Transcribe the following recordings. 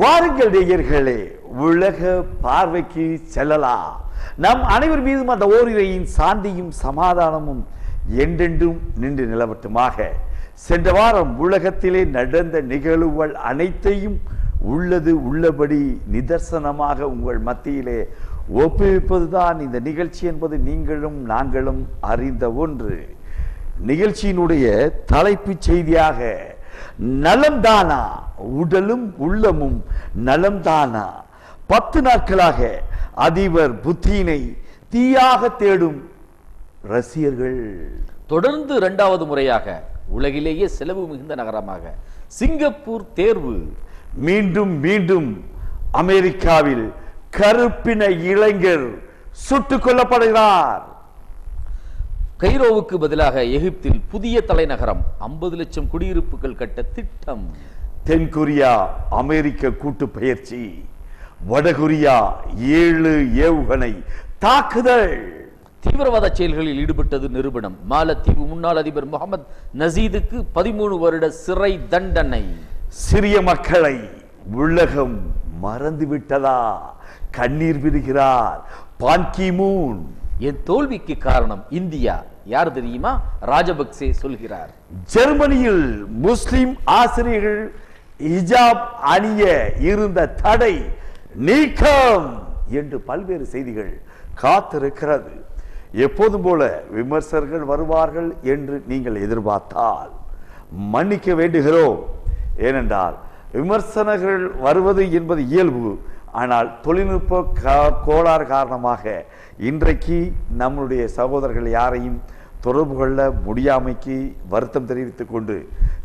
வாருங்கள் நேயர்களே உலக பார்வைக்கு செல்லலாம். நம் அனைவர் மீதும் அந்த ஓரிரையின் சாந்தியும் சமாதானமும் என்றென்றும் நின்று நிலவட்டுமாக. சென்ற வாரம் உலகத்திலே நடந்த நிகழ்வுகள் அனைத்தையும் உள்ளது உள்ளபடி நிதர்சனமாக உங்கள் மத்தியிலே ஒப்புவிப்பதுதான் இந்த நிகழ்ச்சி என்பது நீங்களும் நாங்களும் அறிந்த ஒன்று. நிகழ்ச்சியினுடைய தலைப்புச் செய்தியாக நலம்தானா? உடலும் உள்ளமும் நலம்தானா? பத்து நாட்களாக அதிபர் புத்தினை தீயாக தேடும் ரசிகர்கள். தொடர்ந்து இரண்டாவது முறையாக உலகிலேயே செலவு மிகுந்த நகரமாக சிங்கப்பூர் தேர்வு. மீண்டும் மீண்டும் அமெரிக்காவில் கருப்பின இளைஞர் சுட்டுக் கொல்லப்படுகிறார். கைரோவுக்கு பதிலாக எகிப்தில் புதிய தலைநகரம் ஐம்பது லட்சம் குடியிருப்புகள் கட்ட திட்டம். தென்கொரியா அமெரிக்க கூட்டு பயிற்சி. வடகொரியா ஏழு ஏவுகணை தாக்குதல். தீவிரவாத செயல்களில் ஈடுபட்டது நிரூபணம். மாலத்தீவு முன்னாள் அதிபர் முகமது நசீதுக்கு பதிமூணு வருட சிறை தண்டனை. சிறிய மக்களை உலகம் மறந்து விட்டதா கண்ணீர் விடுகிறார். Ban Ki Moon. என் தோல்விக்கு காரணம் இந்தியா. யார் தெரியுமா? ராஜபக்சே சொல்கிறார். ஜெர்மனியில் முஸ்லிம் ஆசிரியர்கள் ஹிஜாப் அணிய இருந்த தடை நீக்கம் என்று பல்வேறு செய்திகள் காத்திருக்கிறது. எப்போதும் போல விமர்சகர்கள் வருவார்கள் என்று நீங்கள் எதிர்பார்த்தால் மன்னிக்க வேண்டுகிறோம். ஏனென்றால் விமர்சனர்கள் வருவது என்பது இயல்பு. ஆனால் தொழில்நுட்ப கோளாறு காரணமாக இன்றைக்கு நம்முடைய சகோதரர்கள் யாரையும் தொடர்பு கொள்ள முடியாமைக்கு வருத்தம் தெரிவித்து கொண்டு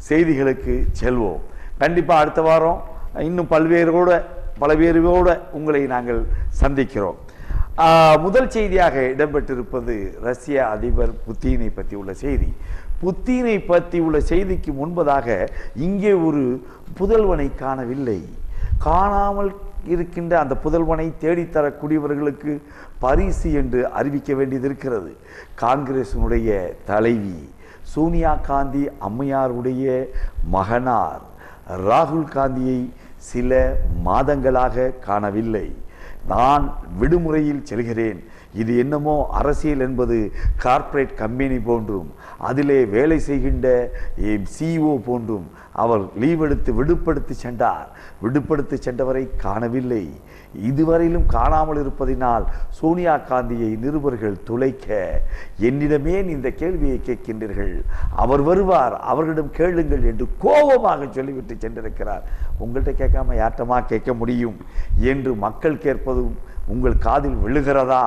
செய்திகளுக்கு செல்வோம். கண்டிப்பாக அடுத்த வாரம் இன்னும் பல்வேறோட பலவேரோட உங்களை நாங்கள் சந்திக்கிறோம். முதல் செய்தியாக இடம்பெற்றிருப்பது ரஷ்ய அதிபர் புத்தீனை பற்றி உள்ள செய்தி. புத்தீனை பற்றி உள்ள செய்திக்கு முன்பதாக இங்கே ஒரு புதல்வனை காணவில்லை. காணாமல் இருக்கின்ற அந்த புதல்வனை தேடித்தரக்கூடியவர்களுக்கு பரிசு என்று அறிவிக்க வேண்டியது இருக்கிறது காங்கிரசினுடைய தலைவி சோனியா காந்தி அம்மையாருடைய மகனார் ராகுல் காந்தியை சில மாதங்களாக காணவில்லை. நான் விடுமுறையில் செல்கிறேன். இது என்னமோ அரசியல் என்பது கார்ப்பரேட் கம்பெனி போன்றும் அதிலே வேலை செய்கின்ற சிஇஓ போன்றும் அவர் லீவ் எடுத்து விடுப்படுத்தி சென்றார். விடுப்படுத்தி சென்றவரை காணவில்லை. இதுவரையிலும் காணாமல் இருப்பதினால் சோனியா காந்தியை நிருபர்கள் துளைக்க என்னிடமே இந்த கேள்வியை கேட்கின்றீர்கள். அவர் வருவார் அவர்களிடம் கேளுங்கள் என்று கோபமாக சொல்லிவிட்டு சென்றிருக்கிறார். உங்கள்கிட்ட கேட்காம யாட்டமாக கேட்க முடியும்? என்று மக்கள் கேட்பதும் உங்கள் காதில் விழுகிறதா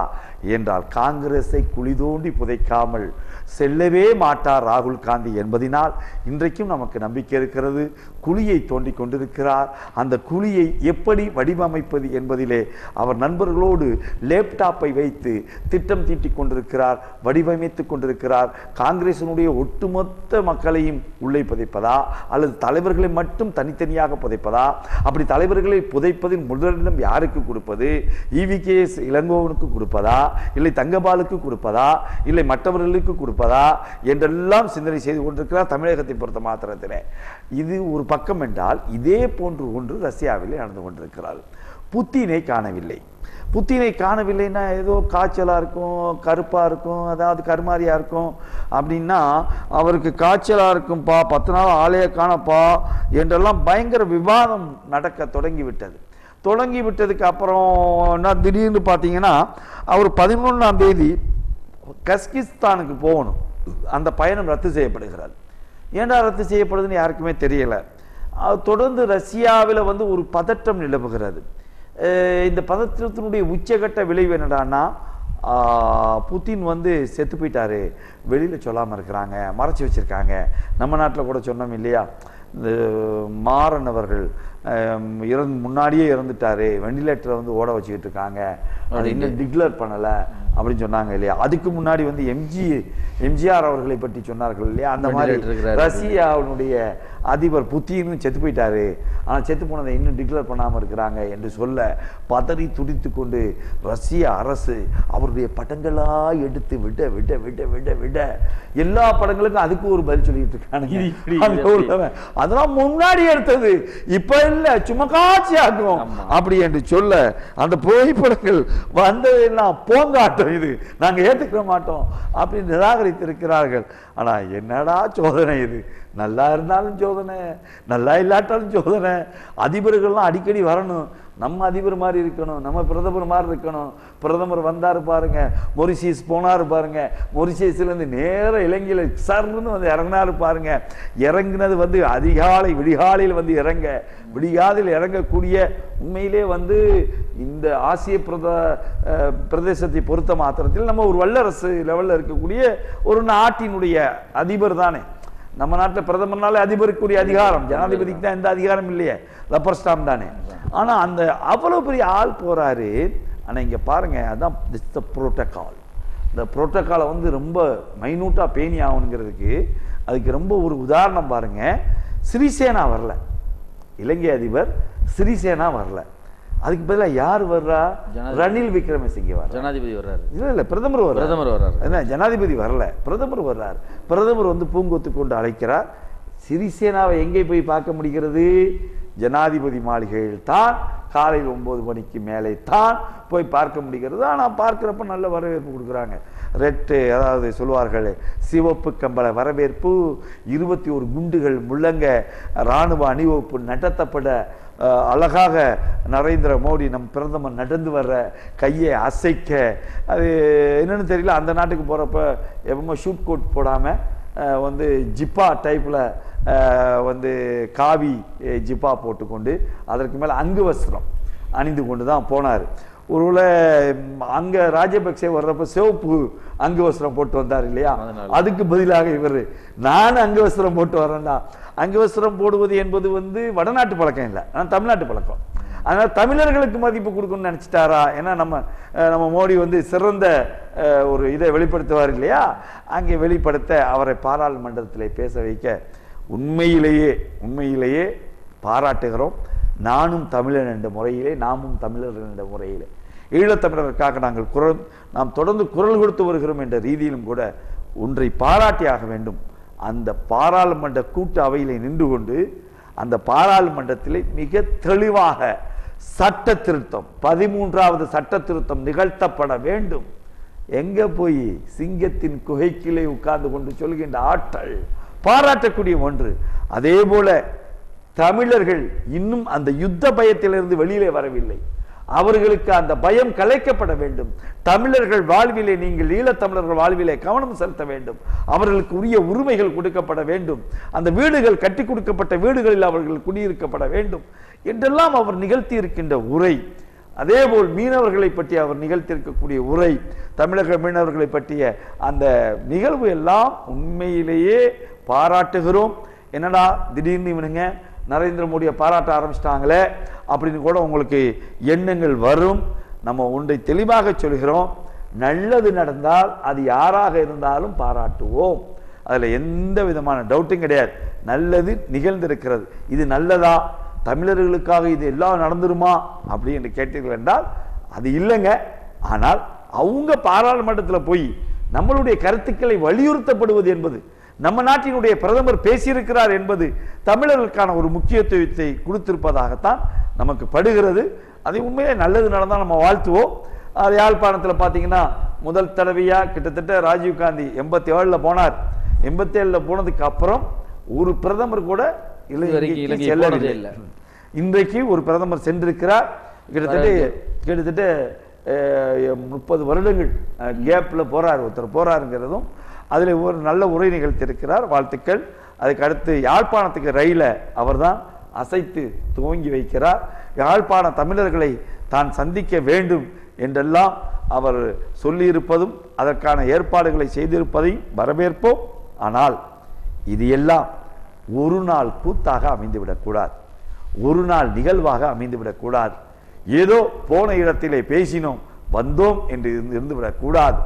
என்றால் காங்கிரஸை குழி தோண்டி புதைக்காமல் செல்லவே மாட்டார் ராகுல் காந்தி என்பதினால் இன்றைக்கும் நமக்கு நம்பிக்கை இருக்கிறது. குழியை தோண்டி கொண்டிருக்கிறார். அந்த குழியை எப்படி வடிவமைப்பது என்பதிலே அவர் நண்பர்களோடு லேப்டாப்பை வைத்து திட்டம் தீட்டிக் கொண்டிருக்கிறார் வடிவமைத்துக் கொண்டிருக்கிறார். காங்கிரசினுடைய ஒட்டுமொத்த மக்களையும் உள்ளே புதைப்பதா? அல்லது தலைவர்களை மட்டும் தனித்தனியாக புதைப்பதா? அப்படி தலைவர்களை புதைப்பதின் முதலிடம் யாருக்கு கொடுப்பது? இவிகேஎஸ் இளங்கோவனுக்கு கொடுப்பதா? இல்லை தங்கபாலுக்கு கொடுப்பதா? இல்லை மற்றவர்களுக்கு கொடுப்பதா? என்றெல்லாம் சிந்தனை செய்து கொண்டிருக்கிறார் தமிழகத்தை பொறுத்த மாத்திரத்தில். இது ஒரு பக்கம் என்றால் இதே போன்று ஒன்று ரஷ்யாவிலே நடந்து கொண்டிருக்கிறார் புத்தினை காணவில்லை. புத்தினை காணவில்லைன்னா ஏதோ காய்ச்சலாக இருக்கும் கருப்பாக இருக்கும் அதாவது கருமாரியாக இருக்கும். அப்படின்னா அவருக்கு காய்ச்சலாக இருக்கும்பா பத்து நாள் ஆளைய காணப்பா என்றெல்லாம் பயங்கர விவாதம் நடக்க தொடங்கி விட்டது தொடங்கி விட்டதுக்கு அப்புறம் என்ன திடீர்னு பார்த்தீங்கன்னா அவர் பதினொன்றாம் தேதி கஸ்கிஸ்தானுக்கு போகணும். அந்த பயணம் ரத்து செய்யப்படுகிறார் ஏன்டா ரத்து செய்யப்படுதுன்னு யாருக்குமே தெரியலை. தொடர்ந்து ரஷ்யாவில் வந்து ஒரு பதட்டம் நிலவுகிறது. இந்த பதற்றத்தினுடைய உச்சகட்ட விளைவு என்னடான்னா புத்தின் வந்து செத்து போயிட்டாரு. வெளியில் சொல்லாமல் இருக்கிறாங்க மறைச்சி வச்சிருக்காங்க. நம்ம நாட்டில் கூட சொன்னோம் இல்லையா? இந்த மாறனவர்கள் இறந்து முன்னாடியே இறந்துட்டாரு. வெண்டிலேட்டரை வந்து ஓட வச்சுக்கிட்டு இருக்காங்க. அதை இன்னும் டிக்ளேர் பண்ணலை அப்படின்னு சொன்னாங்க இல்லையா? அதுக்கு முன்னாடி வந்து எம்ஜி எம்ஜிஆர் அவர்களை பற்றி சொன்னார்கள் இல்லையா? அந்த மாதிரி. ரஷ்யாவினுடைய அதிபர் புத்தினும் செத்து போயிட்டாரு ஆனால் செத்து போனதை இன்னும் டிக்ளேர் பண்ணாமல் இருக்கிறாங்க என்று சொல்ல பதறி துடித்து கொண்டு ரஷ்ய அரசு அவருடைய படங்களா எடுத்து விட விட விட விட விட எல்லா படங்களுக்கும் அதுக்கு ஒரு பதில் சொல்லிட்டு இருக்காங்க. அதெல்லாம் முன்னாடி எடுத்தது. இப்ப இல்ல சும்மா ஆமா. அப்படி என்று சொல்ல அந்த புகைப்படங்கள் வந்ததெல்லாம் போங்காட்டம் இது. நாங்க ஏத்துக்க மாட்டோம். அப்படி நிராகரித்திருக்கிறார்கள். ஆனா என்னடா சோதனை இது? நல்லா இருந்தாலும் சோதனை நல்லா இல்லாட்டாலும் சோதனை. அதிபர்கள்லாம் அடிக்கடி வரணும். நம்ம அதிபர் மாதிரி இருக்கணும் நம்ம பிரதமர் மாதிரி இருக்கணும். பிரதமர் வந்தார் பாருங்க மொரிசியஸ் போனாரு பாருங்க. மொரிசியஸ்லேருந்து நேர இலங்கையில சர்ன்னு வந்து இறங்கினார் பாருங்க. இறங்கினது வந்து அதிகாலை விடிகாலையில் வந்து இறங்க விடிகாலையில் இறங்கக்கூடிய உண்மையிலே வந்து இந்த ஆசிய பிரத பிரதேசத்தை பொறுத்த மாத்திரத்தில் நம்ம ஒரு வல்லரசு லெவலில் இருக்கக்கூடிய ஒரு நாட்டினுடைய அதிபர் தானே. நம்ம நாட்டில் பிரதமர்னாலே அதிபருக்குரிய அதிகாரம். ஜனாதிபதிக்கு தான் எந்த அதிகாரம் இல்லையே. லப்பர் ஸ்டாம்ப் தானே. ஆனால் அந்த அவ்வளோ பெரிய ஆள் போகிறாரு ஆனால் இங்கே பாருங்கள் அதுதான் திஸ் த ப்ரோட்டோக்கால் இந்த ப்ரோட்டோக்காலை வந்து ரொம்ப மைனூட்டாக பேணி ஆகணுங்கிறதுக்கு அதுக்கு ரொம்ப ஒரு உதாரணம் பாருங்கள் சிறிசேனா வரல. இலங்கை அதிபர் சிறிசேனா வரல. அதுக்கு பதிலா யார் வர்றா. ரணில் விக்ரமசிங்கே வர்றா ஜனாதிபதி வர்றாரு. இல்ல இல்ல பிரதமர் வர்றார். பிரதமர் வர்றாரு. என்ன ஜனாதிபதி வரல. பிரதமர் வர்றார். பிரதமர் வந்து பூங்கொத்து கொண்டு அழைக்கிறார். சிறிசேனாவை எங்கே போய் பார்க்க முடிகிறது? ஜனாதிபதி மாளிகையில் தான் காலையில் ஒன்பது மணிக்கு மேலே தான் போய் பார்க்க முடிகிறது. ஆனால் பார்க்கிறப்ப நல்ல வரவேற்பு கொடுக்குறாங்க. ரெட்டு அதாவது சொல்வார்கள் சிவப்பு கம்பள வரவேற்பு இருபத்தி ஒரு குண்டுகள் முழங்க இராணுவ அணிவகுப்பு நடத்தப்பட அழகாக நரேந்திர மோடி நம் பிரதமர் நடந்து வர்ற கையை அசைக்க அது என்னன்னு தெரியல அந்த நாட்டுக்கு போகிறப்ப எப்பவுமே ஷூட் கோட் போடாமல் வந்து ஜிப்பா டைப்பில் வந்து காவி ஜிப்பா போட்டுக்கொண்டு அதற்கு மேலே அங்கு வஸ்திரம் அணிந்து கொண்டு தான் போனார். ஒருவேளை அங்க ராஜபக்சே வர்றப்ப சிவப்பு அங்கு வஸ்திரம் போட்டு வந்தார் இல்லையா. அதுக்கு பதிலாக இவர் நான் அங்கு வஸ்திரம் போட்டு வரேன்டா அங்கு வஸ்திரம் போடுவது என்பது வந்து வடநாட்டு பழக்கம் இல்லை. ஆனால் தமிழ்நாட்டு பழக்கம். அதனால தமிழர்களுக்கு மதிப்பு கொடுக்கணும்னு நினைச்சிட்டாரா? ஏன்னா நம்ம நம்ம மோடி வந்து சிறந்த ஒரு இதை வெளிப்படுத்துவார் இல்லையா? அங்கே வெளிப்படுத்த அவரை பாராளுமன்றத்திலே பேச வைக்க உண்மையிலேயே உண்மையிலேயே பாராட்டுகிறோம். நானும் தமிழன் என்ற முறையிலே நாமும் தமிழர்கள் என்ற முறையிலே. ஈழத்தமிழருக்காக நாங்கள் குரல் நாம் தொடர்ந்து குரல் கொடுத்து வருகிறோம் என்ற ரீதியிலும் கூட ஒன்றை பாராட்டியாக வேண்டும். அந்த பாராளுமன்ற கூட்டு அவையிலே நின்று கொண்டு அந்த பாராளுமன்றத்திலே மிக தெளிவாக சட்ட திருத்தம் பதிமூன்றாவது சட்ட திருத்தம் நிகழ்த்தப்பட வேண்டும். எங்க போய் சிங்கத்தின் குகைக்கிலே உட்கார்ந்து கொண்டு சொல்கின்ற ஆற்றல் பாராட்டக்கூடிய ஒன்று. அதே போல தமிழர்கள் இன்னும் அந்த யுத்த பயத்திலிருந்து வெளியிலே வரவில்லை. அவர்களுக்கு அந்த பயம் கலைக்கப்பட வேண்டும். தமிழர்கள் வாழ்விலே நீங்கள் ஈழத்தமிழர்கள் வாழ்விலே கவனம் செலுத்த வேண்டும். அவர்களுக்கு உரிய உரிமைகள் கொடுக்கப்பட வேண்டும். அந்த வீடுகள் கட்டி கொடுக்கப்பட்ட வீடுகளில் அவர்கள் குடியிருக்கப்பட வேண்டும். என்றெல்லாம் அவர் நிகழ்த்தி இருக்கின்ற உரை. அதேபோல் மீனவர்களை பற்றி அவர் நிகழ்த்தியிருக்கக்கூடிய உரை. தமிழக மீனவர்களை பற்றிய அந்த நிகழ்வு எல்லாம் உண்மையிலேயே பாராட்டுகிறோம். என்னடா திடீர்னு இவனுங்க நரேந்திர மோடியை பாராட்ட ஆரம்பிச்சிட்டாங்களே அப்படின்னு கூட உங்களுக்கு எண்ணங்கள் வரும். நம்ம ஒன்றை தெளிவாக சொல்கிறோம். நல்லது நடந்தால் அது யாராக இருந்தாலும் பாராட்டுவோம். அதில் எந்த விதமான டவுட்டும் கிடையாது. நல்லது நிகழ்ந்திருக்கிறது. இது நல்லதா? தமிழர்களுக்காக இது எல்லாம் நடந்துருமா? அப்படி என்று கேட்டீர்கள் என்றால் அது இல்லைங்க. ஆனால் அவங்க பாராளுமன்றத்தில் போய் நம்மளுடைய கருத்துக்களை வலியுறுத்தப்படுவது என்பது நம்ம நாட்டினுடைய பிரதமர் பேசியிருக்கிறார் என்பது தமிழர்களுக்கான ஒரு முக்கியத்துவத்தை கொடுத்திருப்பதாகத்தான் நமக்கு படுகிறது. அது உண்மையிலே நல்லது நடந்தால் நம்ம வாழ்த்துவோம். அது யாழ்ப்பாணத்தில் பார்த்தீங்கன்னா முதல் தடவையா கிட்டத்தட்ட ராஜீவ் காந்தி எண்பத்தி ஏழில் போனார். எண்பத்தி ஏழில் போனதுக்கு அப்புறம் ஒரு பிரதமர் கூட இலங்கைக்கு இலங்கை செல்லவில்லை. இன்றைக்கு ஒரு பிரதமர் சென்றிருக்கிறார். கிட்டத்தட்ட கிட்டத்தட்ட முப்பது வருடங்கள் கேப்ல போறார். ஒருத்தர் போறாருங்கிறதும் அதில் ஒரு நல்ல உரை நிகழ்த்தியிருக்கிறார். வாழ்த்துக்கள். அதுக்கு அடுத்து யாழ்ப்பாணத்துக்கு ரயிலை அவர்தான் அசைத்து துவங்கி வைக்கிறார். யாழ்ப்பாண தமிழர்களை தான் சந்திக்க வேண்டும் என்றெல்லாம் அவர் சொல்லியிருப்பதும் அதற்கான ஏற்பாடுகளை செய்திருப்பதையும் வரவேற்போம். ஆனால் இது எல்லாம் ஒரு நாள் கூத்தாக அமைந்துவிடக்கூடாது. ஒரு நாள் நிகழ்வாக அமைந்துவிடக்கூடாது. ஏதோ போன இடத்திலே பேசினோம் வந்தோம் என்று இருந்து- இருந்துவிடக்கூடாது.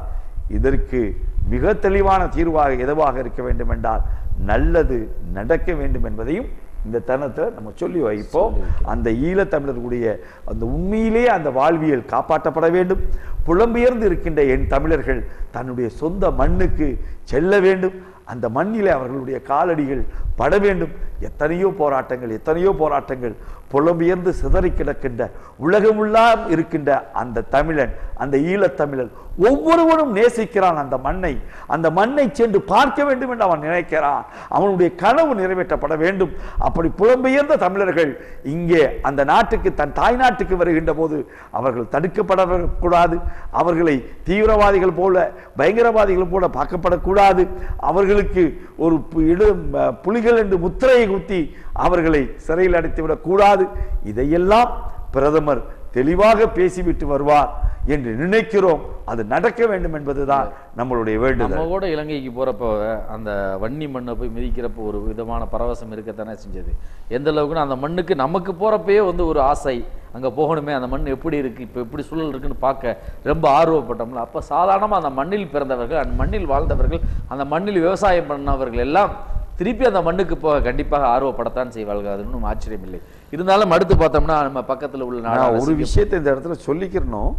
இதற்கு மிக தெளிவான தீர்வாக எதுவாக இருக்க வேண்டும் என்றால் நல்லது நடக்க வேண்டும் என்பதையும் இந்த தருணத்தில் நம்ம சொல்லி வைப்போம். அந்த ஈழத்தமிழர்களுடைய அந்த உண்மையிலேயே அந்த வாழ்வியல் காப்பாற்றப்பட வேண்டும். புலம்பெயர்ந்து இருக்கின்ற என் தமிழர்கள் தன்னுடைய சொந்த மண்ணுக்கு செல்ல வேண்டும். அந்த மண்ணிலே அவர்களுடைய காலடிகள் பட வேண்டும். எத்தனையோ போராட்டங்கள் எத்தனையோ போராட்டங்கள் புலம்பெயர்ந்து சிதறி கிடக்கின்ற உலகமுள்ளாம் இருக்கின்ற அந்த தமிழன் அந்த ஈழத்தமிழன் ஒவ்வொருவரும் நேசிக்கிறான் அந்த மண்ணை. அந்த மண்ணை சென்று பார்க்க வேண்டும் என்று அவன் நினைக்கிறான். அவனுடைய கனவு நிறைவேற்றப்பட வேண்டும். அப்படி புலம்பெயர்ந்த தமிழர்கள் இங்கே அந்த நாட்டுக்கு தன் தாய் நாட்டுக்கு வருகின்ற போது அவர்கள் தடுக்கப்படக்கூடாது. அவர்களை தீவிரவாதிகள் போல பயங்கரவாதிகள் போல பார்க்கப்படக்கூடாது. அவர்களுக்கு ஒரு பு- புலிகள் என்று முத்திரையை குத்தி அவர்களை சிறையில் அடைத்துவிடக் கூடாது. இதையெல்லாம் பிரதமர் தெளிவாக பேசிவிட்டு வருவார் என்று நினைக்கிறோம். அது நடக்க வேண்டும் என்பதுதான் நம்மளுடைய வேண்டுதல். நம்ம கூட இலங்கைக்கு போறப்ப அந்த வன்னி மண்ணை போய் மிதிக்கிறப்ப ஒரு விதமான பரவசம் இருக்கத்தானே செஞ்சது. எந்த அளவுக்குன்னு அந்த மண்ணுக்கு நமக்கு போறப்பயே வந்து ஒரு ஆசை. அங்கே போகணுமே அந்த மண் எப்படி இருக்கு இப்போ எப்படி சூழல் இருக்குன்னு பார்க்க ரொம்ப ஆர்வப்பட்டோம்ல. அப்போ சாதாரணமாக அந்த மண்ணில் பிறந்தவர்கள் அந்த மண்ணில் வாழ்ந்தவர்கள் அந்த மண்ணில் விவசாயம் பண்ணவர்கள் எல்லாம் திருப்பி அந்த மண்ணுக்கு போக கண்டிப்பாக ஆர்வப்படத்தான் செய்வார்கள். அது ஒன்றும் ஆச்சரியம் இல்லை இருந்தாலும் அடுத்து பார்த்தோம்னா நம்ம பக்கத்துல உள்ள நான் நாடான ஒரு விஷயத்தை இந்த இடத்துல சொல்லிக்கிறணும்.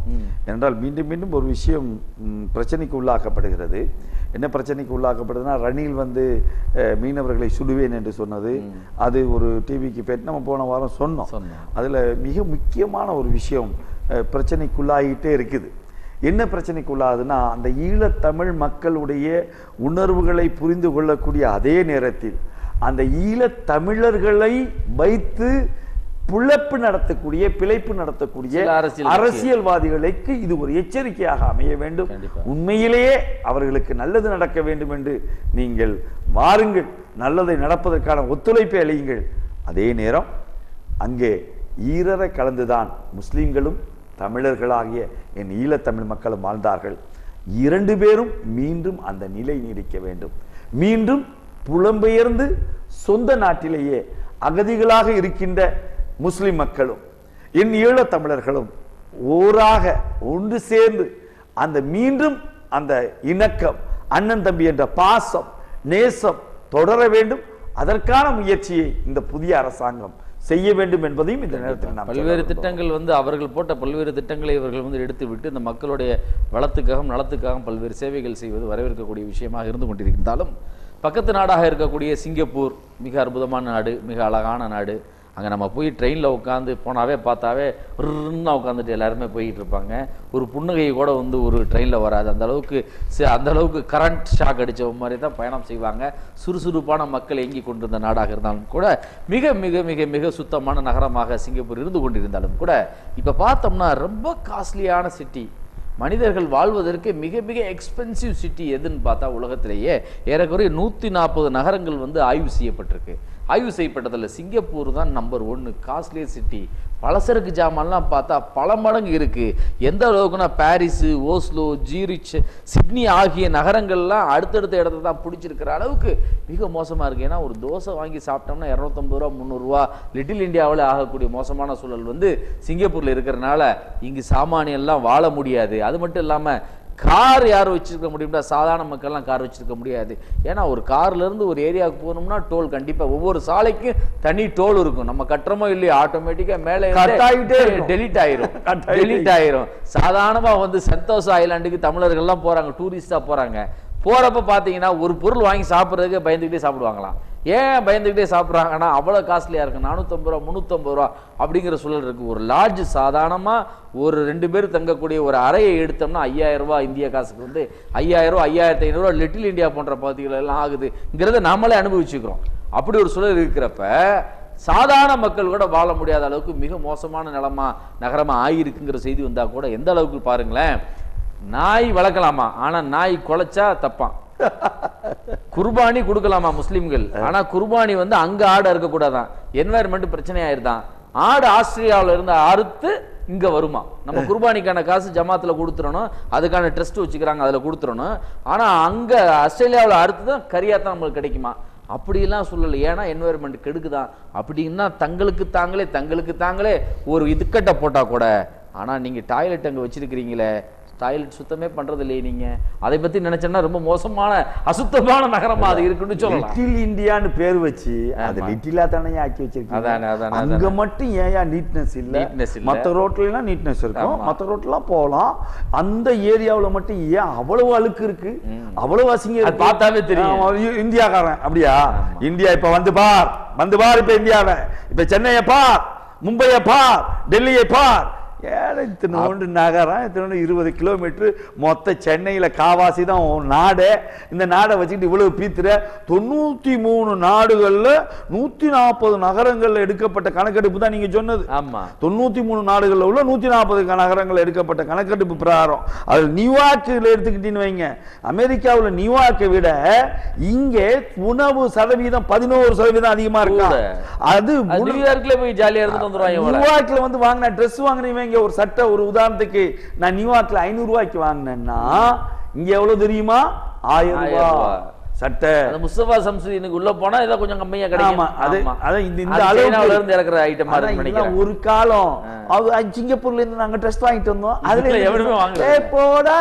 என்றால் மீண்டும் மீண்டும் ஒரு விஷயம் பிரச்சனைக்கு உள்ளாக்கப்படுகிறது. என்ன பிரச்சனைக்கு உள்ளாக்கப்படுதுன்னா ரணில் வந்து மீனவர்களை சுடுவேன் என்று சொன்னது. அது ஒரு டிவிக்கு பேட்டி நம்ம போன வாரம் சொன்னோம். அதுல மிக முக்கியமான ஒரு விஷயம் பிரச்சனைக்குள்ளாகிட்டே இருக்குது. என்ன பிரச்சனைக்குள்ளாகுதுன்னா அந்த ஈழத்தமிழ் மக்களுடைய உணர்வுகளை புரிந்து கொள்ளக்கூடிய அதே நேரத்தில் அந்த ஈழத்தமிழர்களை வைத்து பிழைப்பு நடத்தக்கூடிய பிழைப்பு நடத்தக்கூடிய அரசியல்வாதிகளுக்கு இது ஒரு எச்சரிக்கையாக அமைய வேண்டும். உண்மையிலேயே அவர்களுக்கு நல்லது நடக்க வேண்டும் என்று நீங்கள் வாருங்கள். நல்லதை நடப்பதற்கான ஒத்துழைப்பை அளியுங்கள். அதே நேரம் அங்கே ஈரர கலந்துதான் முஸ்லிம்களும் தமிழர்களாகிய என் ஈழத்தமிழ் மக்களும் வாழ்ந்தார்கள். இரண்டு பேரும் மீண்டும் அந்த நிலை நீடிக்க வேண்டும். மீண்டும் புலம்பெயர்ந்து சொந்த நாட்டிலேயே அகதிகளாக இருக்கின்ற முஸ்லிம் மக்களும் என் ஈழத்தமிழர்களும் ஓராக ஒன்று சேர்ந்து அந்த மீண்டும் அந்த இணக்கம் அண்ணன் தம்பி என்ற பாசம் நேசம் தொடர வேண்டும். அதற்கான முயற்சியை இந்த புதிய அரசாங்கம் செய்ய வேண்டும் என்பதையும் இந்த நேரத்தில் நாம் பல்வேறு. திட்டங்கள் வந்து அவர்கள் போட்ட பல்வேறு திட்டங்களை இவர்கள் வந்து எடுத்து விட்டு இந்த மக்களுடைய வளத்துக்காகவும் நலத்துக்காகவும் பல்வேறு சேவைகள் செய்வது வரவேற்கக்கூடிய விஷயமாக இருந்து கொண்டிருந்தாலும் பக்கத்து நாடாக இருக்கக்கூடிய சிங்கப்பூர் மிக அற்புதமான நாடு மிக அழகான நாடு அங்கே நம்ம போய் ட்ரெயினில் உட்காந்து போனாவே பார்த்தாவே ருன்னா உட்காந்துட்டு எல்லாருமே போய்கிட்டு இருப்பாங்க. ஒரு புன்னகை கூட வந்து ஒரு ட்ரெயினில் வராது. அந்த அளவுக்கு அந்த அளவுக்கு கரண்ட் ஷாக் அடிச்ச மாதிரி தான் பயணம் செய்வாங்க. சுறுசுறுப்பான மக்கள் இயங்கி கொண்டிருந்த நாடாக இருந்தாலும் கூட மிக மிக மிக மிக சுத்தமான நகரமாக சிங்கப்பூர் இருந்து கொண்டிருந்தாலும் கூட இப்போ பார்த்தோம்னா ரொம்ப காஸ்ட்லியான சிட்டி மனிதர்கள் வாழ்வதற்கு மிக மிக எக்ஸ்பென்சிவ் சிட்டி எதுன்னு பார்த்தா உலகத்திலேயே ஏறக்குறைய நூற்றி நாற்பது நகரங்கள் வந்து ஆய்வு செய்யப்பட்டிருக்கு. ஆய்வு செய்யப்பட்டதில் சிங்கப்பூர் தான் நம்பர் ஒன்று காஸ்ட்லி சிட்டி பலசரக்கு ஜாமான்லாம் பார்த்தா பல மடங்கு இருக்குது எந்த அளவுக்குன்னா பாரிஸு ஓஸ்லோ ஜீரிச் சிட்னி ஆகிய நகரங்கள்லாம் அடுத்தடுத்த இடத்த தான் பிடிச்சிருக்கிற அளவுக்கு மிக மோசமாக இருக்குது ஏன்னா ஒரு தோசை வாங்கி சாப்பிட்டோம்னா இரநூத்தம்பது ரூபா முந்நூறுரூவா லிட்டில் இந்தியாவில் ஆகக்கூடிய மோசமான சூழல் வந்து சிங்கப்பூரில் இருக்கிறனால இங்கு சாமானியெல்லாம் வாழ முடியாது. அது மட்டும் இல்லாமல் கார் யாரும் வச்சிருக்க முடியும்னா சாதாரண மக்கள்லாம் கார் வச்சிருக்க முடியாது. ஏன்னா ஒரு கார்ல இருந்து ஒரு ஏரியாவுக்கு போகணும்னா டோல் கண்டிப்பா. ஒவ்வொரு சாலைக்கும் தனி டோல் இருக்கும். நம்ம கட்டுறோமோ இல்லையோ ஆட்டோமேட்டிக்கா மேலே ஆகிட்டே. டெலிட் ஆயிரும். டெலிட் ஆயிரும். சாதாரணமா வந்து சந்தோஷ் ஐலாண்டுக்கு தமிழர்கள்லாம் போறாங்க. டூரிஸ்டா போறாங்க. போறப்ப பாத்தீங்கன்னா ஒரு பொருள் வாங்கி சாப்பிட்றதுக்கு பயந்துக்கிட்டே சாப்பிடுவாங்களாம். ஏன் பயந்துக்கிட்டே சாப்பிட்றாங்கன்னா அவ்வளோ காஸ்ட்லியாக இருக்குது நானூற்றம்பது ரூபா முந்நூற்றம்பது ரூபா அப்படிங்கிற சூழல் இருக்குது ஒரு லாட்ஜ் சாதாரணமாக ஒரு ரெண்டு பேர் தங்கக்கூடிய ஒரு அறையை எடுத்தோம்னா ஐயாயிரம் ரூபாய் இந்திய காசுக்கு வந்து ஐயாயிரம் ரூபா ஐயாயிரத்தி ஐநூறுரூவா லிட்டில் இந்தியா போன்ற பகுதிகள் எல்லாம் ஆகுதுங்கிறத நாமளே அனுபவிச்சுக்கிறோம். அப்படி ஒரு சூழல் இருக்கிறப்ப சாதாரண மக்கள் கூட வாழ முடியாத அளவுக்கு மிக மோசமான நிலமா நகரமாக ஆகியிருக்குங்கிற செய்தி வந்தால் கூட எந்த அளவுக்கு பாருங்களேன் நாய் வளர்க்கலாமா? ஆனால் நாய் குலைச்சா தப்பான் குர்பானி கொடுக்கலாமா முஸ்லிம்கள்? ஆனா குர்பானி வந்து அங்க ஆடு இருக்கக்கூடாதான் என்வாயர்மெண்ட் பிரச்சனை ஆயிருதான் ஆடு ஆஸ்திரேலியாவுல இருந்து அறுத்து இங்க வருமா? நம்ம குர்பானிக்கான காசு ஜமாத்துல கொடுத்துறணும். அதுக்கான ட்ரஸ்ட் வச்சுக்கிறாங்க அதுல கொடுத்துறணும். ஆனா அங்க ஆஸ்திரேலியாவுல அறுத்து தான் கறியா தான் நம்மளுக்கு கிடைக்குமா? அப்படியெல்லாம் சொல்லலை. ஏன்னா என்வாயர்மெண்ட் கெடுக்குதான். அப்படின்னா தங்களுக்கு தாங்களே தங்களுக்கு தாங்களே ஒரு இதுக்கட்டை போட்டா கூட. ஆனா நீங்க டாய்லெட் அங்க வச்சிருக்கிறீங்களே டாய்லெட் சுத்தமே பண்றது இல்லையே நீங்க. அதை பத்தி நினைச்சேன்னா ரொம்ப மோசமான அசுத்தமான நகரமா அது இருக்குன்னு சொல்லலாம். லிட்டில் இந்தியான்னு பேர் வச்சு அது ஆமா. லிட்டிலா தானே ஆக்கி வச்சிருக்கீங்க. அதானே, அதானே, அங்க மட்டும் ஏயா நீட்னஸ் இல்ல? இல்ல. மத்த ரோட்ல எல்லாம் நீட்னஸ் இருக்கும். மத்த ரோட்லாம் போகலாம். அந்த ஏரியாவுல மட்டும் ஏன் அவ்வளவு அழுக்கு இருக்கு? அவ்வளவு இருக்கு? பார்த்தாவே தெரியும். இந்தியாக்காரன் அப்படியா? இந்தியா இப்ப வந்து பார். வந்து பார் இப்ப இந்தியாவை. இப்ப சென்னையை பார். மும்பையை பார். டெல்லியை பார். ஏழை இத்தினோண்டு நகரம் இத்தினோண்டு இருபது கிலோமீட்டர் மொத்த சென்னையில காவாசி தான் உன் நாடு. இந்த நாடை வச்சுக்கிட்டு இவ்வளவு பீத்துற? தொண்ணூத்தி மூணு நாடுகள்ல நூத்தி நாற்பது நகரங்கள்ல எடுக்கப்பட்ட கணக்கெடுப்பு தான் நீங்க சொன்னது. ஆமா. தொண்ணூத்தி மூணு நாடுகள்ல உள்ள நூத்தி நாற்பது நகரங்கள் எடுக்கப்பட்ட கணக்கெடுப்பு பிரகாரம். அதில் நியூயார்க்கில் எடுத்துக்கிட்டீங்கன்னு வைங்க. அமெரிக்காவுல நியூயார்க்கை விட இங்கே உணவு சதவீதம் பதினோரு சதவீதம் அதிகமா இருக்கா. அது அது நியூயார்க்ல போய் ஜாலியா இருந்துட்டு வந்துருவாங்க போல. நியூயார்க்ல வந்து வாங்கின ட்ரெஸ் வாங்கினீங்க ஒரு சட்டை ஒரு உதாரணத்துக்கு நான் நியூயார்க்ல ஐநூறு ரூபாய்க்கு வாங்கினேன்னா இங்க எவ்வளவு தெரியுமா ஆயிரம் ரூபாய். சட்டை முஸ்தபா சம்சுதீனுக்கு உள்ள போனா ஏதோ கொஞ்சம் கம்மியா கிடைக்கும். அது. அதான் இந்த இந்த அது சைனாவுல இருந்து இறக்குற ஐட்டம் நினைக்கிறேன். ஒரு காலம். அது அது சிங்கப்பூர்ல இருந்து நாங்க ட்ரெஸ் வாங்கிட்டு வந்தோம். அதுல எவனுமே வாங்கல. போடா.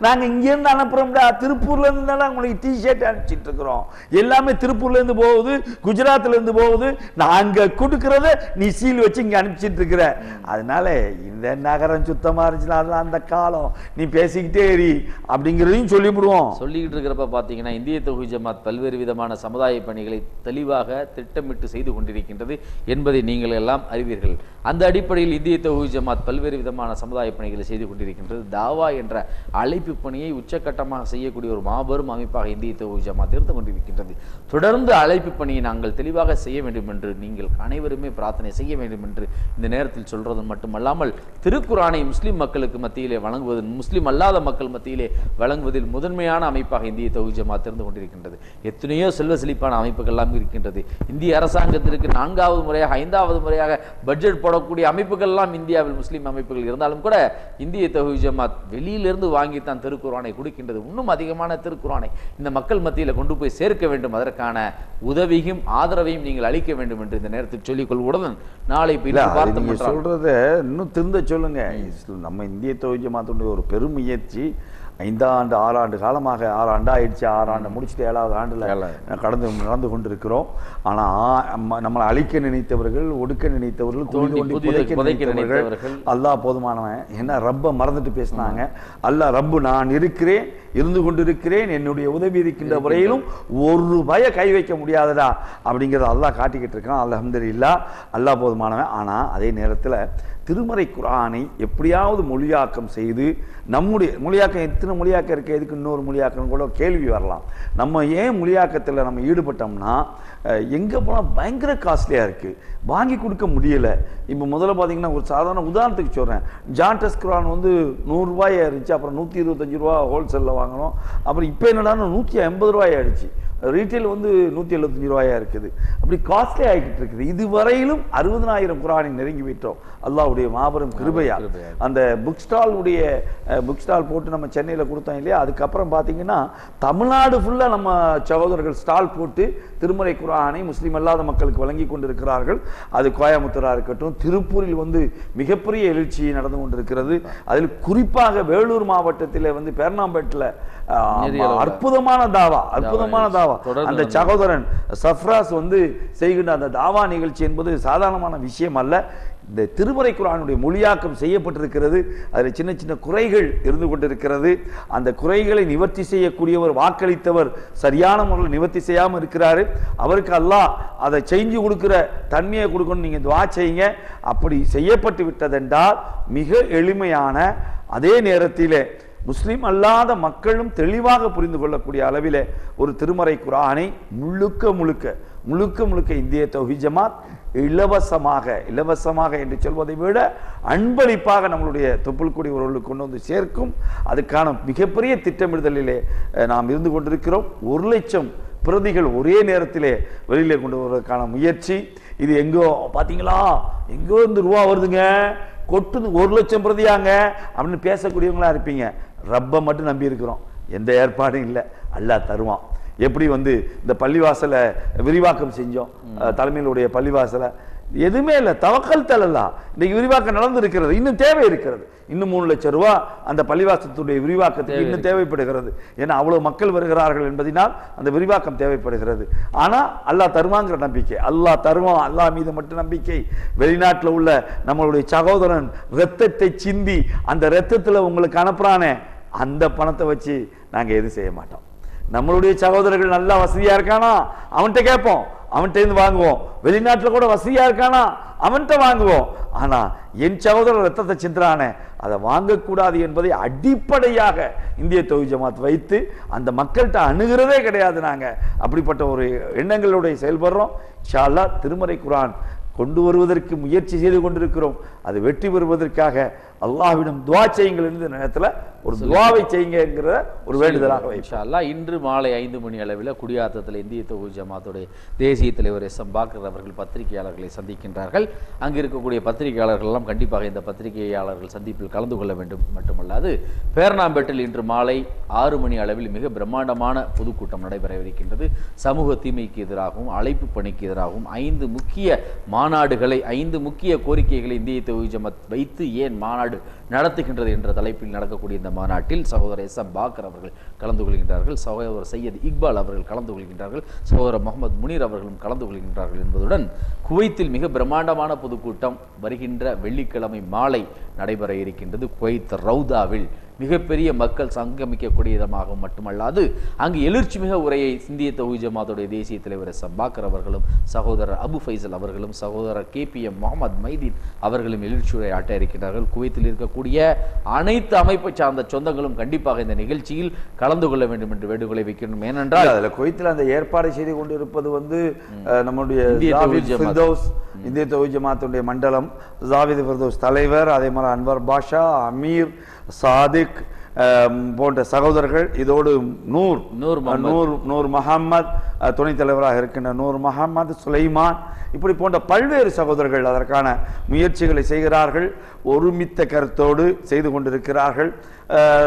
நாங்க இங்க இருந்து அனுப்புறோம்டா. திருப்பூர்ல இருந்து தானே உங்களுக்கு டி ஷர்ட் அனுப்பிச்சிட்டு இருக்கிறோம். எல்லாமே திருப்பூர்ல இருந்து போகுது குஜராத்ல இருந்து போகுது. நாங்க கொடுக்கறத நீ சீல் வச்சு இங்க அனுப்பிச்சிட்டு இருக்கிற. அதனால இந்த நகரம் சுத்தமா இருந்துச்சுன்னா அதெல்லாம் அந்த காலம். நீ பேசிக்கிட்டே இரு. அப்படிங்கிறதையும் சொல்லிவிடுவோம். சொல்லிக்கிட்டு இருக்கிறப்ப பார்த்தீங்கன்னா இந்திய தொகுதி ஜமாத் பல்வேறு விதமான சமுதாய பணிகளை தெளிவாக திட்டமிட்டு செய்து கொண்டிருக்கின்றது என்பதை நீங்கள் எல்லாம் அறிவீர்கள். அந்த அடிப்படையில் இந்திய தொகுதி ஜமாத் பல்வேறு விதமான சமுதாய பணிகளை செய்து கொண்டிருக்கின்றது. தாவா என்ற அழைப்பு பணியை உச்சக்கட்டமாக செய்யக்கூடிய ஒரு மாபெரும் அமைப்பாக இந்திய தொகுதி ஜமாத் இருந்து கொண்டிருக்கின்றது. தொடர்ந்து அழைப்பு பணியை நாங்கள் தெளிவாக செய்ய வேண்டும் என்று நீங்கள் அனைவருமே பிரார்த்தனை செய்ய வேண்டும் என்று இந்த நேரத்தில் சொல்றது மட்டுமல்லாமல் திருக்குறானை முஸ்லிம் மக்களுக்கு மத்தியிலே வழங்குவதில் முஸ்லிம் அல்லாத மக்கள் மத்தியிலே வழங்குவதில் முதன்மையான அமைப்பாக இந்திய தொகுதி ஜமாத் இருந்து கொண்டிருக்கின்றது எத்தனையோ செல்வ செழிப்பான அமைப்புகள் எல்லாம் இருக்கின்றது. இந்திய அரசாங்கத்திற்கு நான்காவது முறையாக ஐந்தாவது முறையாக பட்ஜெட் போடக்கூடிய அமைப்புகள் எல்லாம் இந்தியாவில் முஸ்லிம் அமைப்புகள் இருந்தாலும் கூட இந்திய தொகுதி ஜமாத் வெளியிலிருந்து வாங்கித்தான் திருக்குரானை கொடுக்கின்றது. இன்னும் அதிகமான திருக்குரானை இந்த மக்கள் மத்தியில் கொண்டு போய் சேர்க்க வேண்டும். அதற்கான உதவியும் ஆதரவையும் நீங்கள் அளிக்க வேண்டும் என்று இந்த நேரத்தில் சொல்லிக் கொள்வதுடன் நாளை சொல்றத இன்னும் திருந்த சொல்லுங்க. நம்ம இந்திய தொகுதி மாத்தோடைய ஒரு பெருமுயற்சி ஐந்தாண்டு ஆறாண்டு காலமாக ஆறு ஆண்டு ஆயிடுச்சு ஆறு ஆண்டு முடிச்சுட்டு ஏழாவது. ஆண்டுல. கடந்து நடந்து கொண்டிருக்கிறோம். ஆனா ஆ- நம்ம- நம்மளை அழிக்க நினைத்தவர்கள் ஒடுக்க நினைத்தவர்கள் நினைத்தவர்கள். அல்லாஹ் போதுமானவன். என்ன ரப்ப மறந்துட்டு பேசினாங்க. அல்லாஹ் ரப்பு நான் இருக்கிறேன் இருந்து கொண்டிருக்கிறேன் என்னுடைய உதவி இருக்கின்ற வரையிலும் ஒரு பய கை வைக்க முடியாதடா அப்படிங்கிறத அல்லாஹ் காட்டிக்கிட்டு இருக்கான். அல்ஹம்துலில்லாஹ். அல்லாஹ் போதுமானவன். ஆனா அதே நேரத்துல திருமறை குரானை எப்படியாவது மொழியாக்கம் செய்து நம்முடைய மொழியாக்கம் எத்தனை மொழியாக்கம் இருக்குது எதுக்கு இன்னொரு மொழியாக்கம் கூட கேள்வி வரலாம். நம்ம ஏன் மொழியாக்கத்தில் நம்ம ஈடுபட்டோம்னா எங்கே போனால் பயங்கர காஸ்ட்லியாக இருக்குது வாங்கி கொடுக்க முடியலை. இப்போ முதல்ல பார்த்தீங்கன்னா ஒரு சாதாரண உதாரணத்துக்கு சொல்கிறேன் ஜான்டஸ் குரான் வந்து நூறுரூவாயா இருந்துச்சு அப்புறம் நூற்றி இருபத்தஞ்சு ரூபா ஹோல்சேலில் வாங்கினோம். அப்புறம் இப்போ என்னடான்னு நூற்றி ஐம்பது ரூபாய் ஆயிடுச்சு. ரீட்டைல் வந்து நூற்றி எழுபத்தஞ்சு ரூபாயாக இருக்குது. அப்படி காஸ்ட்லி ஆகிக்கிட்டு இருக்குது. இதுவரையிலும் அறுபதனாயிரம் குரானை நெருங்கி விட்டோம். அல்லாஹ்வுடைய மாபெரும் கிருபையா. அந்த புக் ஸ்டாலுடைய புக் ஸ்டால் போட்டு நம்ம சென்னையில் கொடுத்தோம் இல்லையா? அதுக்கப்புறம் பார்த்தீங்கன்னா தமிழ்நாடு ஃபுல்லாக நம்ம சகோதரர்கள் ஸ்டால் போட்டு திருமறை குரானை முஸ்லீம் அல்லாத மக்களுக்கு வழங்கி கொண்டிருக்கிறார்கள். அது கோயமுத்தூரா இருக்கட்டும் திருப்பூரில் வந்து மிகப்பெரிய எழுச்சி நடந்து கொண்டிருக்கிறது. அதில் குறிப்பாக வேலூர் மாவட்டத்தில் வந்து பேர்ணாம்பேட்டில். அற்புதமான தாவா அற்புதமான தாவா. அந்த சகோதரன் சஃப்ராஸ் வந்து செய்கின்ற அந்த தாவா நிகழ்ச்சி என்பது சாதாரணமான விஷயம் அல்ல. இந்த திருமறை குரானுடைய மொழியாக்கம் செய்யப்பட்டிருக்கிறது அதில் சின்ன சின்ன குறைகள் இருந்து கொண்டிருக்கிறது. அந்த குறைகளை நிவர்த்தி செய்யக்கூடியவர் வாக்களித்தவர் சரியான முறையில் நிவர்த்தி செய்யாமல் இருக்கிறாரு. அவருக்கு அல்லாஹ் அதை செஞ்சு கொடுக்குற தன்மையை கொடுக்கணும். நீங்கள் துவா செய்யுங்க. அப்படி செய்யப்பட்டு விட்டதென்றால் மிக எளிமையான அதே நேரத்தில் முஸ்லீம் அல்லாத மக்களும் தெளிவாக புரிந்து கொள்ளக்கூடிய அளவில் ஒரு திருமறை குரானை முழுக்க முழுக்க முழுக்க முழுக்க இந்திய தொகி ஜமாத் இலவசமாக இலவசமாக என்று சொல்வதை விட அன்பளிப்பாக நம்மளுடைய தொப்புள்குடி உறவுகளுக்கு கொண்டு வந்து சேர்க்கும். அதுக்கான மிகப்பெரிய திட்டமிடுதலிலே நாம் இருந்து கொண்டிருக்கிறோம். ஒரு லட்சம் பிரதிகள் ஒரே நேரத்திலே வெளியிலே கொண்டு வருவதற்கான முயற்சி. இது எங்கோ பார்த்தீங்களா எங்கோ இருந்து ரூபா வருதுங்க. கொட்டுது ஒரு லட்சம் பிரதியாங்க. அப்படின்னு பேசக்கூடியவங்களா இருப்பீங்க. ரப்பை மட்டும் நம்பி இருக்கிறோம் எந்த ஏற்பாடும் இல்லை. அல்லா தருவான். எப்படி வந்து இந்த பள்ளிவாசலை விரிவாக்கம் செஞ்சோம். தலைமையிலுடைய பள்ளிவாசலை. எதுவுமே இல்லை. தவக்கல் தலல்லா இன்னைக்கு விரிவாக்கம் நடந்திருக்கிறது. இன்னும் தேவை இருக்கிறது. இன்னும் மூணு லட்சம் ரூபாய் அந்த பள்ளிவாசத்துடைய விரிவாக்கத்துக்கு இன்னும் தேவைப்படுகிறது. ஏன்னா அவ்வளவு மக்கள் வருகிறார்கள் என்பதனால் அந்த விரிவாக்கம் தேவைப்படுகிறது. ஆனா அல்லாஹ் தருவாங்கிற நம்பிக்கை. அல்லாஹ் தருவான். அல்லாஹ் மீது மட்டும் நம்பிக்கை. வெளிநாட்டுல உள்ள நம்மளுடைய சகோதரன் ரத்தத்தை சிந்தி அந்த ரத்தத்துல உங்களுக்கு அனுப்புறானே அந்த பணத்தை வச்சு நாங்க எதுவும் செய்ய மாட்டோம். நம்மளுடைய சகோதரர்கள் நல்லா வசதியா இருக்கானா? அவன்கிட்ட கேட்போம். அவன்கிட்ட இருந்து வாங்குவோம். வெளிநாட்டில் கூட வசதியா இருக்கானா? அவன்கிட்ட வாங்குவோம். ஆனா என் சகோதரர் ரத்தத்தை சிந்திரானே அதை வாங்கக்கூடாது என்பதை அடிப்படையாக இந்திய தொகுதி ஜமாத் வைத்து அந்த மக்கள்கிட்ட அணுகிறதே கிடையாது நாங்கள் அப்படிப்பட்ட ஒரு எண்ணங்களுடைய செயல்படுறோம். இன்ஷா அல்லாஹ் திருமறை குரான் கொண்டு வருவதற்கு முயற்சி செய்து கொண்டிருக்கிறோம். அது வெற்றி பெறுவதற்காக அல்லாஹ்விடம் துவா செய்யுங்கள் என்ற நேரத்தில் ஒரு துவாவை செய்யுங்கிற ஒரு வேண்டுதலாக அல்லாஹ் இன்று மாலை ஐந்து மணி அளவில் குடியாத்தத்தில் இந்திய தொகுதி ஜமாத்துடைய தேசிய தலைவர் எஸ் எம் பாக்கர் அவர்கள் பத்திரிகையாளர்களை சந்திக்கின்றார்கள். அங்கு இருக்கக்கூடிய பத்திரிகையாளர்கள் எல்லாம் கண்டிப்பாக இந்த பத்திரிகையாளர்கள் சந்திப்பில் கலந்து கொள்ள வேண்டும். மட்டுமல்லாது பேரணாம்பேட்டில் இன்று மாலை ஆறு மணி அளவில் மிக பிரம்மாண்டமான பொதுக்கூட்டம் நடைபெறவிருக்கின்றது. சமூக தீமைக்கு எதிராகவும் அழைப்பு பணிக்கு எதிராகவும் ஐந்து முக்கிய மாநாடுகளை ஐந்து முக்கிய கோரிக்கைகளை இந்திய தொகுதி ஜமாத் வைத்து ஏன் மாநாடு நடத்துகின்றது என்ற தலைப்பில் நடக்கக்கூடிய இந்த மாநாட்டில் சகோதரர் எஸ் எம் பாக்கர் அவர்கள் கலந்து கொள்கின்றார்கள் சகோதரர் சையத் இக்பால் அவர்கள் கலந்து கொள்கின்றார்கள் சகோதரர் முகமது முனீர் அவர்களும் கலந்து கொள்கின்றார்கள் என்பதுடன் குவைத்தில் மிக பிரம்மாண்டமான பொதுக்கூட்டம் வருகின்ற வெள்ளிக்கிழமை மாலை நடைபெற இருக்கின்றது. குவைத் ரவுதாவில் மிகப்பெரிய மக்கள் சங்கமிக்கக்கூடிய விதமாக மட்டுமல்லாது அங்கு எழுச்சி மிக உரையை இந்திய தொகுதி ஜமாத்துடைய தேசிய தலைவர் எஸ் அப்பாக்கர் அவர்களும் சகோதரர் அபு ஃபைசல் அவர்களும் சகோதரர் K P M Mohammed Maideen அவர்களும் எழுச்சி உரை ஆட்ட இருக்கிறார்கள் குவைத்தில் இருக்கக்கூடிய அனைத்து அமைப்பை சார்ந்த சொந்தங்களும் கண்டிப்பாக இந்த நிகழ்ச்சியில் கலந்து கொள்ள வேண்டும் என்று வேண்டுகோளை வைக்கணும் ஏனென்றால் அதுல குவைத்தில் அந்த ஏற்பாடு செய்து கொண்டிருப்பது வந்து நம்முடைய இந்திய தொகுதி ஜமாத்துடைய மண்டலம் ஜாவித் தலைவர் அதே மாதிரி அன்வர் பாஷா அமீர் சாதிக் போன்ற சகோதரர்கள் இதோடு நூர் நூர். நூர் நூர் அஹ், துணைத் தலைவராக இருக்கின்ற நூர் முகமது சுலைமான் இப்படி போன்ற பல்வேறு சகோதரர்கள் அதற்கான முயற்சிகளை செய்கிறார்கள் ஒருமித்த கருத்தோடு செய்து கொண்டிருக்கிறார்கள்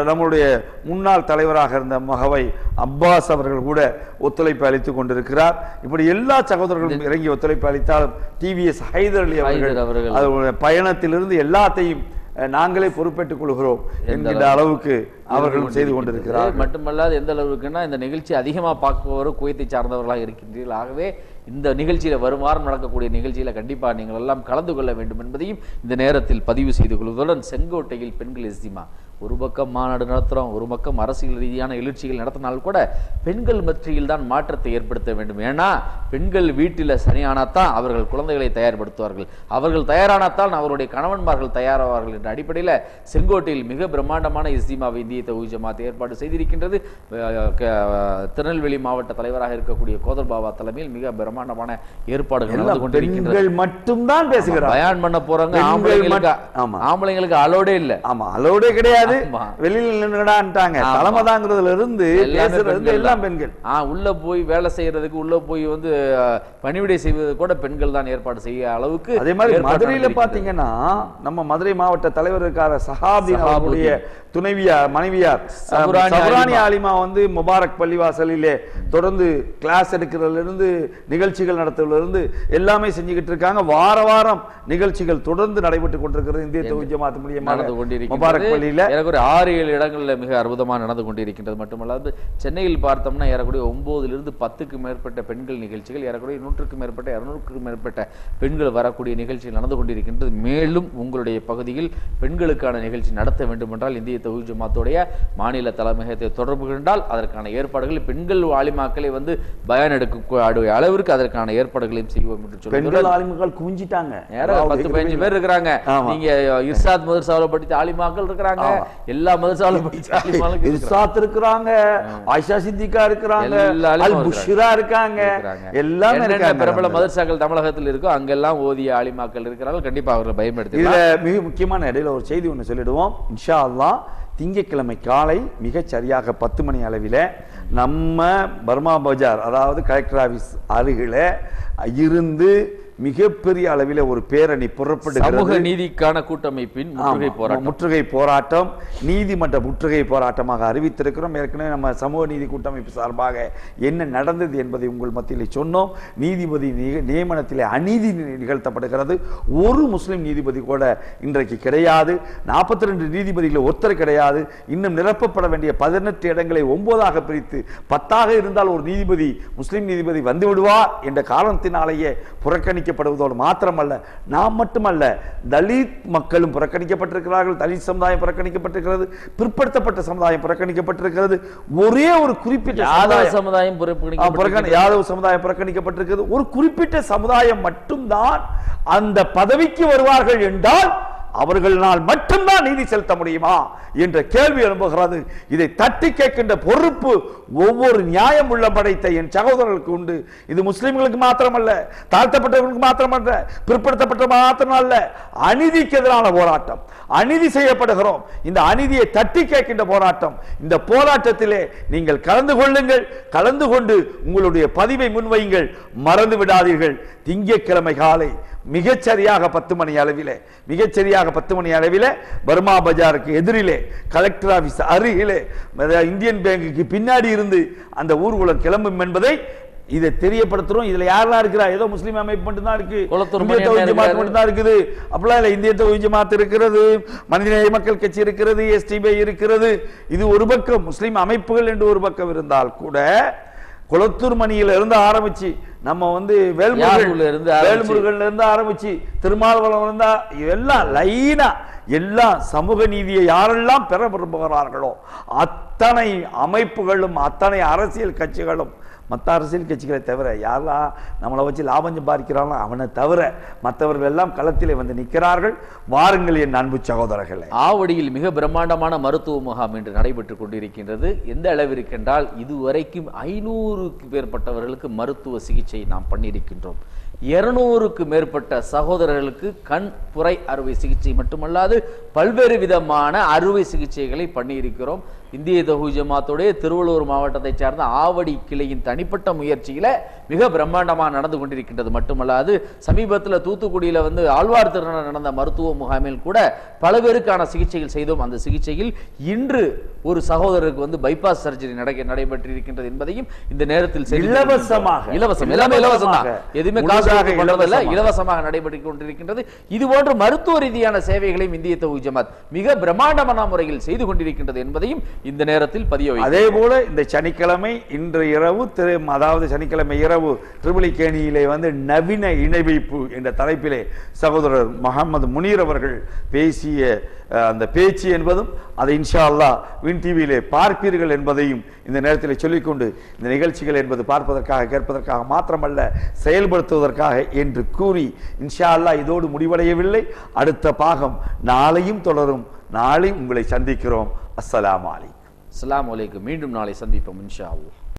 நம்முடைய முன்னாள் தலைவராக இருந்த மகவை அப்பாஸ் அவர்கள் கூட ஒத்துழைப்பு அளித்துக் கொண்டிருக்கிறார் இப்படி எல்லா சகோதரர்களும் இறங்கி ஒத்துழைப்பு அளித்தாலும் டிவிஎஸ் ஹைதர் அலி அவர்கள் அவர்கள். பயணத்திலிருந்து எல்லாத்தையும் நாங்களே பொறுப்பேற்றுக் கொள்கிறோம் என்கின்ற அளவுக்கு அவர்களும் செய்து கொண்டிருக்கிறார் மட்டுமல்லாது எந்த அளவுக்குன்னா இந்த நிகழ்ச்சி அதிகமாக பார்ப்பவரும் குவைத்தை சார்ந்தவர்களாக இருக்கின்றீர்கள். ஆகவே இந்த நிகழ்ச்சியில வரும் வாரம் நடக்கக்கூடிய நிகழ்ச்சியில கண்டிப்பா நீங்கள் எல்லாம் கலந்து கொள்ள வேண்டும் என்பதையும் இந்த நேரத்தில் பதிவு செய்து கொள்வதுடன் செங்கோட்டையில் பெண்கள் இஸ்திமா ஒரு பக்கம் மாநாடு நடத்துறோம் ஒரு பக்கம் அரசியல் ரீதியான எழுச்சிகள் நடத்தினால் கூட பெண்கள் மத்தியில் தான் மாற்றத்தை ஏற்படுத்த வேண்டும். ஏன்னா பெண்கள் வீட்டில் சரியானாத்தான் அவர்கள் குழந்தைகளை தயார்படுத்துவார்கள். அவர்கள் தயாரானாத்தான் அவருடைய கணவன்மார்கள் தயாராவார்கள் என்ற அடிப்படையில் செங்கோட்டையில் மிக பிரம்மாண்டமான இஸ்திமாவை இந்திய தொகுதி ஜமாத் ஏற்பாடு செய்திருக்கின்றது. திருநெல்வேலி மாவட்ட தலைவராக இருக்கக்கூடிய கோதர் பாபா தலைமையில் மிக பிரம்மாண்டமான ஏற்பாடுகள் நடந்து கொண்டிருக்கின்றது. மட்டும்தான் பேசுகிறார். பயான் பண்ண போறாங்க ஆம்பளைங்களுக்கு. ஆம்பளைங்களுக்கு அலோடே இல்ல. ஆமா அளவுடே கிடையாது. ஆமா. வெளியில நின்னுடான்ட்டாங்க ஆமா. தலைமைதாங்கிறதுல இருந்து பேசுறது எல்லாம். பெண்கள் ஆ உள்ள போய் வேலை செய்யறதுக்கு உள்ள போய் வந்து பணிவிடை செய்வது கூட பெண்கள் தான் ஏற்பாடு செய்ய அளவுக்கு அதே மாதிரி மதுரையில. பாத்தீங்கன்னா நம்ம மதுரை மாவட்ட தலைவர் இருக்கார சஹாபின் அவர்களுடைய துணைவியார் மனைவியார் சபுரானி ஆலிமா. வந்து முபாரக் பள்ளிவாசலிலே தொடர்ந்து கிளாஸ் எடுக்கிறதுல இருந்து நிகழ்ச்சிகள் நடத்துறதுல இருந்து எல்லாமே செஞ்சுக்கிட்டு இருக்காங்க வார வாரம் நிகழ்ச்சிகள் தொடர்ந்து நடைபெற்று கொண்டிருக்கிறது இந்திய தொகுதி ஜமாத் மூலியமாக முபாரக் பள்ளியில ஒரு ஆறு ஏழு இடங்கள்ல மிக அற்புதமாக நடந்து கொண்டிருக்கின்றது. மட்டுமல்லாது சென்னையில் பார்த்தோம்னா ஏறக்குறைய ஒன்பதிலிருந்து பத்துக்கு மேற்பட்ட பெண்கள் நிகழ்ச்சிகள் ஏறக்குறைய நூற்றுக்கும் மேற்பட்ட இருநூறுக்கும் மேற்பட்ட பெண்கள் வரக்கூடிய நிகழ்ச்சிகள் நடந்து கொண்டிருக்கின்றது. மேலும் உங்களுடைய பகுதியில் பெண்களுக்கான நிகழ்ச்சி நடத்த வேண்டும் என்றால் இந்திய தொகுதி ஜமாத்துடைய மாநில தலைமையகத்தை தொடர்பு கொண்டால் அதற்கான ஏற்பாடுகள் பெண்கள் ஆலிமாக்களை வந்து பயன் எடுக்க அளவிற்கு அதற்கான ஏற்பாடுகளையும் செய்வோம் என்று பெண்கள் ஆளுமைகள் குவிஞ்சிட்டாங்க. பத்து பதினஞ்சு பேர் இருக்கிறாங்க. நீங்க இர்சாத் மதரசாவில் படித்த ஆலிமாக்கள் இருக்கிறாங்க. எல்லா ஆலிமாக்கள் இருக்கிறாங்க. ஆயிஷா சித்திகா இருக்கிறாங்க. புஷ்ரா இருக்காங்க. எல்லாமே பிரபல மதரசாக்கள் தமிழகத்தில் இருக்கோ அங்கெல்லாம் ஓதிய ஆலிமாக்கள் இருக்கிறார்கள் கண்டிப்பா அவர்களை பயன்படுத்தி இதுல மிக முக்கியமான இடையில ஒரு செய்தி ஒன்று சொல்லிடுவோம் இன்ஷா அல்லாஹ் திங்கட்கிழமை காலை மிகச் சரியாக பத்து மணி அளவில் நம்ம பர்மா பஜார் அதாவது கலெக்டர் ஆபீஸ் அருகில இருந்து மிகப்பெரிய அளவில் ஒரு பேரணி புறப்படுகிறது. சமூக நீதிக்கான கூட்டமைப்பின் முற்றுகை போராட்டம். முற்றுகை போராட்டம். நீதிமன்ற முற்றுகை போராட்டமாக அறிவித்திருக்கிறோம். ஏற்கனவே நம்ம சமூக நீதி கூட்டமைப்பு சார்பாக என்ன நடந்தது என்பதை உங்கள் மத்தியில் சொன்னோம். நீதிபதி நியமனத்திலே அநீதி நிகழ்த்தப்படுகிறது. ஒரு முஸ்லிம் நீதிபதி கூட இன்றைக்கு கிடையாது. நாற்பத்தி ரெண்டு நீதிபதிகளில் ஒருத்தர் கிடையாது. இன்னும் நிரப்பப்பட வேண்டிய பதினெட்டு இடங்களை ஒன்பதாக பிரித்து பத்தாக இருந்தால் ஒரு நீதிபதி முஸ்லிம் நீதிபதி வந்து விடுவார் என்ற காரணத்தினாலேயே புறக்கணிக்கப்படுவதோடு மாத்திரமல்ல நாம் மட்டுமல்ல தலித் மக்களும் புறக்கணிக்கப்பட்டிருக்கிறார்கள் தலித் சமுதாயம் புறக்கணிக்கப்பட்டிருக்கிறது பிற்படுத்தப்பட்ட சமுதாயம் புறக்கணிக்கப்பட்டிருக்கிறது. ஒரே ஒரு குறிப்பிட்ட யாதவ சமுதாயம் யாதவ சமுதாயம் புறக்கணிக்கப்பட்டிருக்கிறது. ஒரு குறிப்பிட்ட சமுதாயம் மட்டும்தான் அந்த பதவிக்கு வருவார்கள் என்றால் அவர்களால் மட்டும்தான் நீதி செலுத்த முடியுமா என்ற கேள்வி எழும்புகிறது. இதை தட்டி கேட்கின்ற பொறுப்பு ஒவ்வொரு நியாயம் உள்ள படைத்த என் சகோதரர்களுக்கு உண்டு. இது முஸ்லிம்களுக்கு மாத்திரமல்ல தாழ்த்தப்பட்டவர்களுக்கு மாத்திரமல்ல பிற்படுத்தப்பட்ட மாத்திரமல்ல அநீதிக்கு எதிரான போராட்டம். அநீதி செய்யப்படுகிறோம். இந்த அநீதியை தட்டி கேட்கின்ற போராட்டம். இந்த போராட்டத்திலே நீங்கள் கலந்து கொள்ளுங்கள். கலந்து கொண்டு உங்களுடைய பதிவை முன்வையுங்கள். மறந்து விடாதீர்கள். திங்கக்கிழமை காலை மிகச்சரியாக பத்து மணி அளவிலே மிகச்சரியாக பத்து மணி அளவிலே பர்மா பஜாருக்கு எதிரிலே கலெக்டர் ஆபீஸ் அருகிலே இந்தியன் பேங்குக்கு பின்னாடி இருந்து அந்த ஊர்வலம் கிளம்பும் என்பதை இதை தெரியப்படுத்துறோம். இதுல யாரெல்லாம் இருக்கிறா? ஏதோ முஸ்லீம் அமைப்பு மட்டும் தான் இருக்கு இந்திய மணி தௌஹீத் அண்ணன் ஜமாத் இருக்காரு. மட்டும் தான் இருக்குது. அப்படிலாம் இல்ல இந்திய தௌஹீத் ஜமாத் இருக்கிறது. மனிதநேய மக்கள் கட்சி இருக்கிறது. எஸ்டிபி இருக்கிறது. இது ஒரு பக்கம் முஸ்லீம் அமைப்புகள் என்று ஒரு பக்கம் இருந்தால் கூட குளத்தூர் மணியில இருந்து ஆரம்பிச்சு நம்ம வந்து யாகூர்ல இருந்து. வேல்முருகன்ல இருந்து ஆரம்பிச்சு திருமாவளவன் இருந்தா எல்லாம் லைனா எல்லா சமூக நீதியை யாரெல்லாம் பெற விரும்புகிறார்களோ அத்தனை அமைப்புகளும் அத்தனை அரசியல் கட்சிகளும் மற்ற அரசியல் கட்சிகளை தவிர யாரெல்லாம் நம்மளை வச்சு லாபம் சம்பாதிக்கிறாங்களோ அவனை தவிர மற்றவர்கள் எல்லாம் களத்திலே வந்து நிற்கிறார்கள். வாருங்கள் என் அன்பு சகோதரர்களே. ஆவடியில் மிக பிரம்மாண்டமான மருத்துவ முகாம் இன்று நடைபெற்றுக் கொண்டிருக்கின்றது. எந்த அளவிற்கு என்றால் இதுவரைக்கும் ஐநூறுக்கு மேற்பட்டவர்களுக்கு மருத்துவ சிகிச்சை நாம் பண்ணியிருக்கின்றோம். இருநூறுக்கு மேற்பட்ட சகோதரர்களுக்கு கண் புரை அறுவை சிகிச்சை மட்டுமல்லாது பல்வேறு விதமான அறுவை சிகிச்சைகளை பண்ணியிருக்கிறோம். இந்திய தகு ஜமாத்துடைய திருவள்ளூர் மாவட்டத்தைச் சார்ந்த ஆவடி கிளையின் தனிப்பட்ட முயற்சியில மிக பிரம்மாண்டமாக நடந்து கொண்டிருக்கின்றது. மட்டுமல்லாது சமீபத்தில் தூத்துக்குடியில வந்து ஆழ்வார் திருநாள் நடந்த மருத்துவ முகாமில் கூட பல பேருக்கான சிகிச்சைகள் செய்தோம். அந்த சிகிச்சையில் இன்று ஒரு சகோதரருக்கு வந்து பைபாஸ் சர்ஜரி நடக்க நடைபெற்றிருக்கின்றது என்பதையும் இந்த நேரத்தில் இலவசமாக. இலவசம். எல்லாமே இலவசம் தான். எதுவுமே காசு முழுதாக கொடுத்து பண்றதில்ல இலவசமாக. நடைபெற்றுக் கொண்டிருக்கின்றது. இது போன்ற மருத்துவ ரீதியான சேவைகளையும் இந்திய தௌஹீத் ஜமாத் மிக பிரம்மாண்டமான முறையில் செய்து கொண்டிருக்கின்றது என்பதையும் இந்த நேரத்தில் பதிய அதே போல இந்த சனிக்கிழமை இன்று இரவு திரு அதாவது சனிக்கிழமை இரவு திருமலிக்கேணியிலே வந்து நவீன இணைவைப்பு என்ற தலைப்பிலே சகோதரர் முகமது முனீர் அவர்கள் பேசிய அந்த பேச்சு என்பதும் அதை இன்ஷா அல்லாஹ் வின் டிவியிலே பார்ப்பீர்கள் என்பதையும் இந்த நேரத்தில் சொல்லிக்கொண்டு இந்த நிகழ்ச்சிகள் என்பது பார்ப்பதற்காக கேட்பதற்காக மாத்திரமல்ல செயல்படுத்துவதற்காக என்று கூறி இன்ஷா அல்லாஹ் இதோடு முடிவடையவில்லை. அடுத்த பாகம் நாளையும் தொடரும். நாளை உங்களை சந்திக்கிறோம். அஸ்லாம் அலைக்கும். அஸ்லாம் அலைக்கும். மீண்டும் நாளை சந்திப்போம் இன்ஷா அல்லா